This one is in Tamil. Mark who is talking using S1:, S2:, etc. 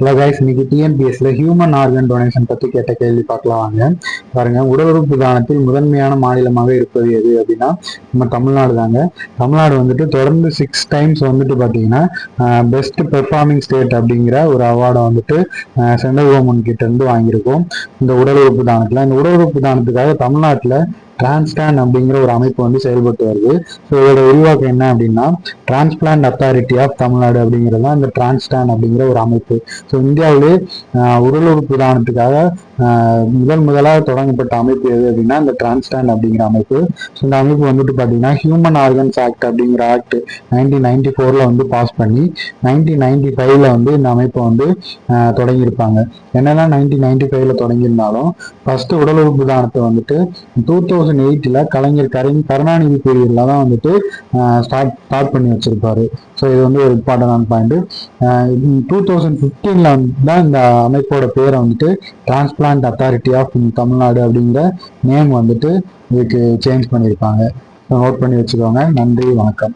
S1: இல்லை கைஸ் இன்னைக்கு டிஎன்பிஎஸ்ல ஹியூமன் ஆர்கன் டொனேஷன் பத்தி கேட்ட கேள்வி பார்க்கலாம் வாங்க. பாருங்க உடல் உறுப்பு தானத்தில் முதன்மையான மாநிலமாக இருப்பது எது அப்படின்னா நம்ம தமிழ்நாடு தாங்க. தமிழ்நாடு வந்துட்டு தொடர்ந்து சிக்ஸ் டைம்ஸ் வந்துட்டு பார்த்தீங்கன்னா பெஸ்ட் பெர்ஃபார்மிங் ஸ்டேட் அப்படிங்கிற ஒரு அவார்டை வந்துட்டு சென்ட்ரல் கவர்மெண்ட் கிட்ட இருந்து வாங்கியிருக்கோம். இந்த உடல் உறுப்பு தானத்தில். இந்த உடல் உறுப்பு தானத்துக்காக தமிழ்நாட்டில் டிரான்ஸ்டான் அப்படிங்கிற ஒரு அமைப்பு வந்து செயல்பட்டு வருது. ஸோ இதோட உருவாக்கம் என்ன அப்படின்னா டிரான்ஸ்பிளான்ட் அத்தாரிட்டி ஆஃப் தமிழ்நாடு அப்படிங்கிறது தான் இந்த டிரான்ஸ்டான் அப்படிங்கிற ஒரு அமைப்பு. ஸோ இந்தியாவிலே உடல் உறுப்பு தானத்துக்காக முதல் முதலாக தொடங்கப்பட்ட அமைப்பு எது அப்படின்னா இந்த டிரான்ஸ்டான் அப்படிங்கிற அமைப்பு. ஸோ இந்த அமைப்பு வந்துட்டு பார்த்தீங்கன்னா ஹியூமன் ஆர்கன்ஸ் ஆக்ட் அப்படிங்கிற ஆக்ட் நைன்டீன் நைன்டி ஃபோரில் வந்து பாஸ் பண்ணி நைன்டீன் நைன்டி ஃபைவ்ல வந்து இந்த அமைப்பை வந்து தொடங்கியிருப்பாங்க. என்னெல்லாம் நைன்டீன் நைன்டி ஃபைவ்ல தொடங்கியிருந்தாலும் ஃபர்ஸ்ட் உடல் உறுப்பு தானத்தை வந்துட்டு டூ தௌசண்ட் எயிட்டில் கலைஞர் கரை கருணாநிதி பீரியடில் தான் வந்துட்டு ஸ்டார்ட் ஸ்டார்ட் பண்ணி வச்சிருப்பாரு. ஸோ இது வந்து ஒரு இம்பார்ட்டண்டான பாயிண்ட் டூ தௌசண்ட் ஃபிஃப்டீனில் தான் இந்த அமைப்போட பேரை வந்துட்டு டிரான்ஸ்பிளான்ட் அத்தாரிட்டி ஆஃப் தமிழ்நாடு அப்படிங்கிற நேம் வந்துட்டு இதுக்கு சேஞ்ச் பண்ணியிருப்பாங்க நோட் பண்ணி வச்சுக்கோங்க. நன்றி வணக்கம்.